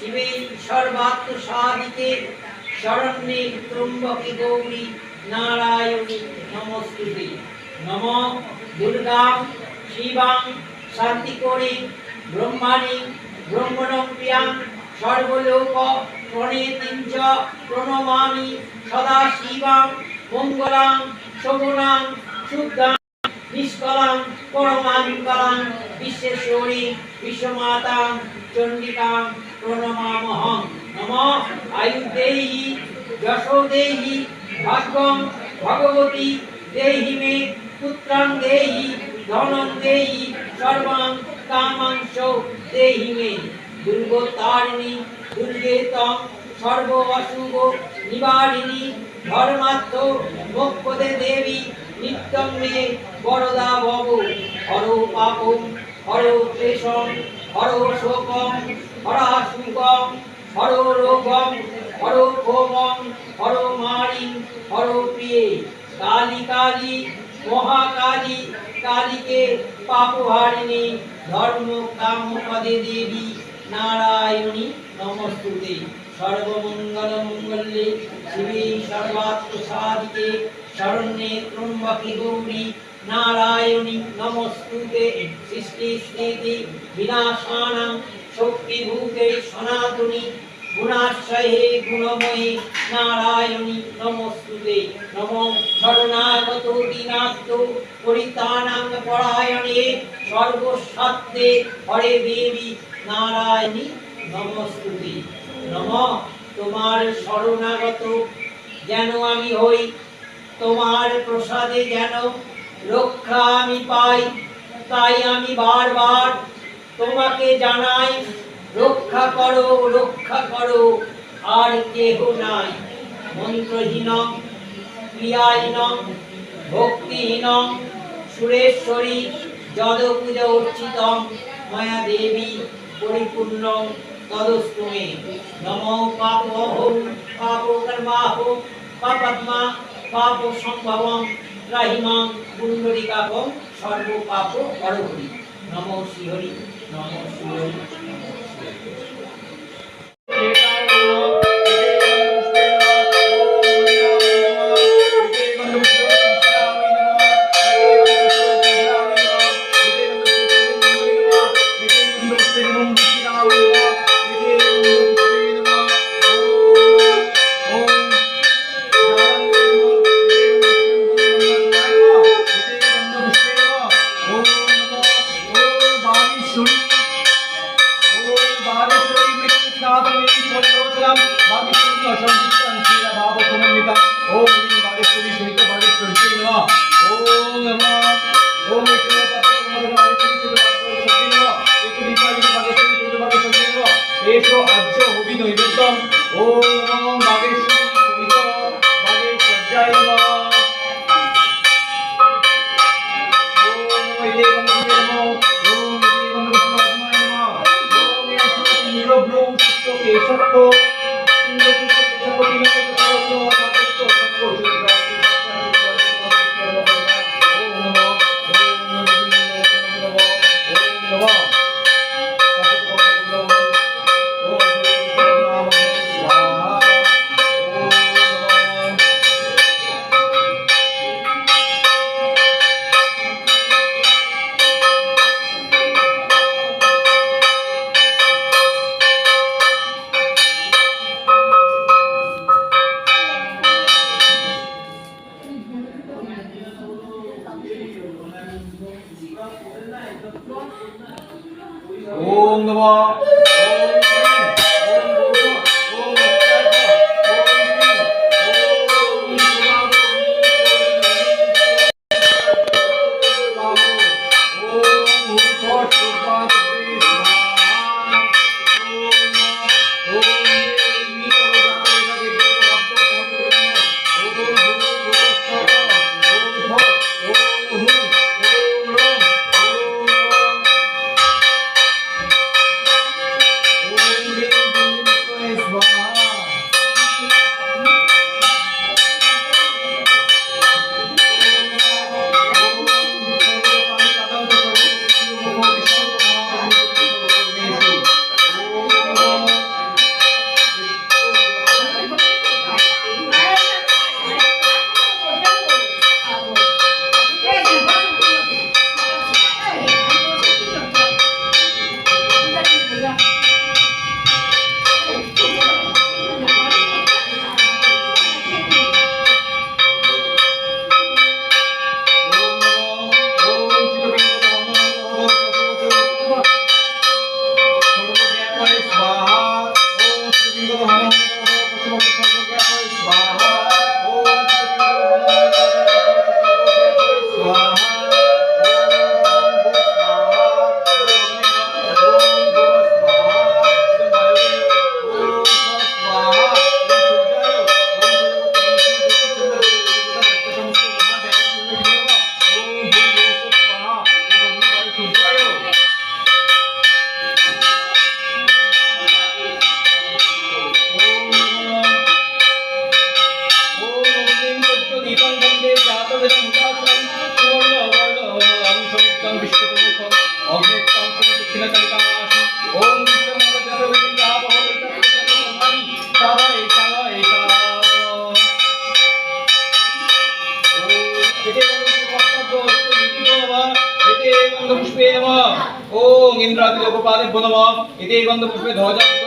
শিবে সর্বাত্ম সাদিকে শরণ্যে ত্রম্বকে গৌরী নারায়ণী নমস্তুতে। নম দুর্গা শিবাং শান্তিকরী ব্রহ্মাণী ব্রহ্মণং সর্বলোক প্রণেতিঞ্চ প্রণমামি সদা শিবাং মঙ্গলাং শোভনাং শুদ্ধাং নিষ্কলাং পরমাঙ্গলাং বিশ্বেশ্বরী বিশ্বমাতাং, চণ্ডিকাং, প্রণমামহং। নম আয়ুর্দেহি, যশোদেহি, ভাগ্যং, ভগবতী দেহি মে, পুত্রাং দেহি, ধনং দেহি, সর্বাং কামাংশ দেহি মে। দুর্গতারিণী দুর্গেতং সর্ব অশুভ নিবারিণী, ধর্মার্থ মোক্ষদে দেবী নিত্যং মে বরদা ভব। হর পাপম, হর ক্লেশম, হর শোকম, হরা সুগম হর রোগম, হর ক্ষোমম হর মারি, হর প্রিয়ে। কালী কালী, মহাকালী, কালীকে পাপহারিণী, ধর্ম কাম পদে দেবী নারায়ণী নমস্তুতে। সর্বমঙ্গল মঙ্গলে শিবে সর্বাত্ম সাধিকে শরণ্যে ত্রম্বকে গৌরী নারায়ণী নমস্তুতে সৃষ্টি স্থিতি বিনাশানাং শক্তিভূতে সনাতনী গুণাশ্রয়ে গুণময়ী নারায়ণী নমস্তুতে নম শরণাগত দীনাত্ম পরিতানাং পরায়ণে সর্বসত্ত্বে হরে দেবী নারায়ণী নমস্তুতে। নম। তোমার শরণাগত, যেন আমি হই তোমার প্রসাদে যেন রক্ষা আমি পাই, তাই আমি বারবার তোমাকে জানাই, রক্ষা করো রক্ষা করো, আর কেহ নাই। মন্ত্রহীন, ক্রিয়াহীন, ভক্তিহীন, সুরেশ্বরী, যদপূজ অর্চিতম মায়া দেবী, পরিপূর্ণ তদস্তুমে নম পাপহম পাপ কর্মাহম পাপাত্মা পাপ সম্ভবম রাহিমাম পুণ্ডরিকাপম সর্ব পাপ হরহরি নম শ্রীহরি নম শ্রীহরি। Oh, ওম নমঃ ॐ विश्वप्रमुखम् अव्यक्तं दक्षिणकल्पावासि ॐ ॐ इन्द्रादिलोकपादेभ्यो नमः इति गन्धपुष्पे ध्वजा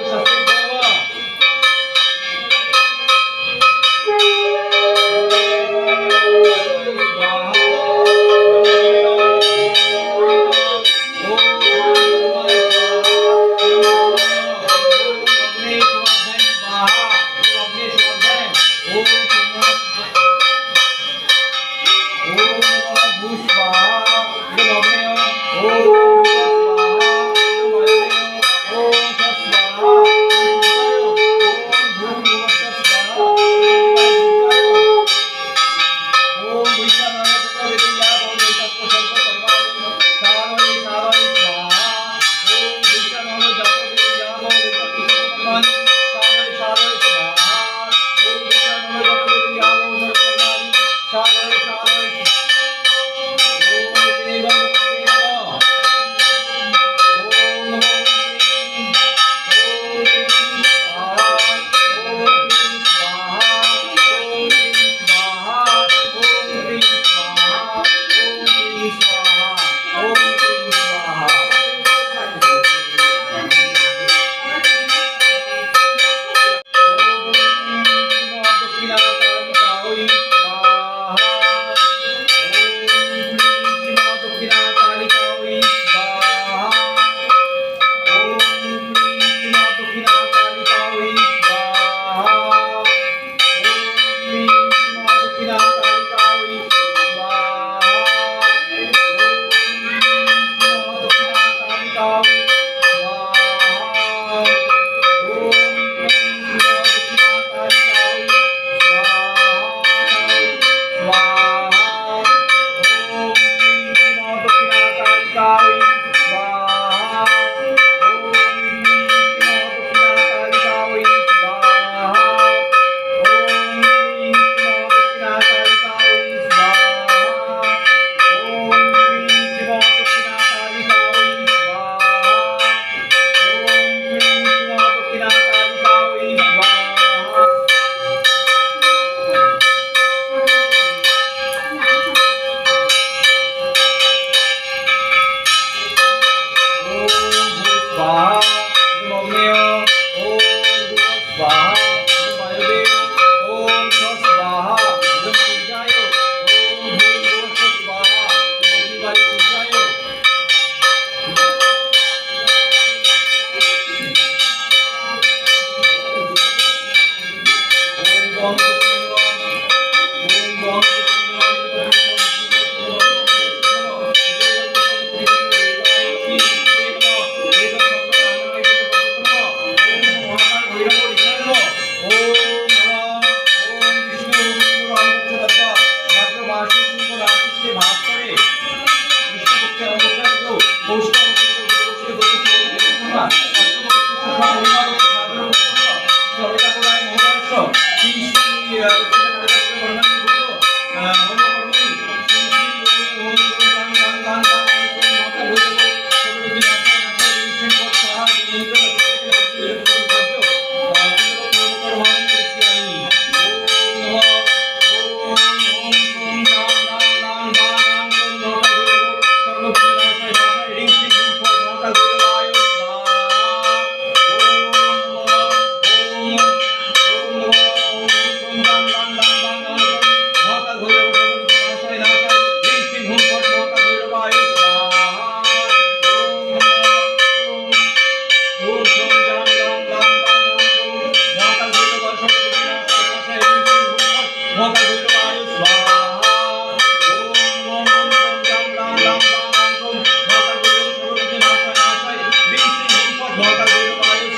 Thank you.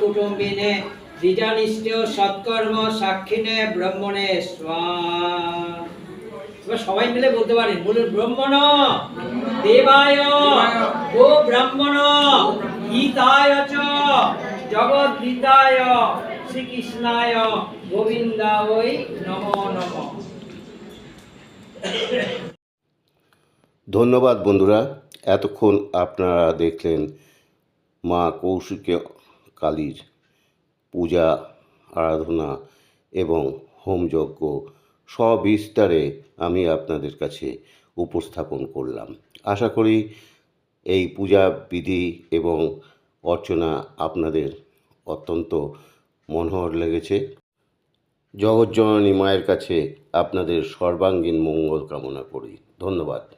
কুটুম্বিনে দ্বিজানিষ্ঠ সৎকর্ম সাক্ষিণে ব্রহ্মণে এবার সবাই মিলে বলতে পারেন, বলুন, ব্রহ্মণ, দেবায় ও ব্রাহ্মণ, গীতায় চ, জগদ্গীতায় শ্রীকৃষ্ণায় গোবিন্দায় নমো নমঃ। ধন্যবাদ বন্ধুরা, এতক্ষণ আপনারা দেখলেন মা কৌশিকী কালীর পূজা, আরাধনা এবং হোমযজ্ঞ সবিস্তারে আমি আপনাদের কাছে উপস্থাপন করলাম। আশা করি এই পূজা বিধি এবং অর্চনা আপনাদের অত্যন্ত মনোহর লেগেছে। জগজ্জননী মায়ের কাছে আপনাদের সর্বাঙ্গীন মঙ্গল কামনা করি। ধন্যবাদ।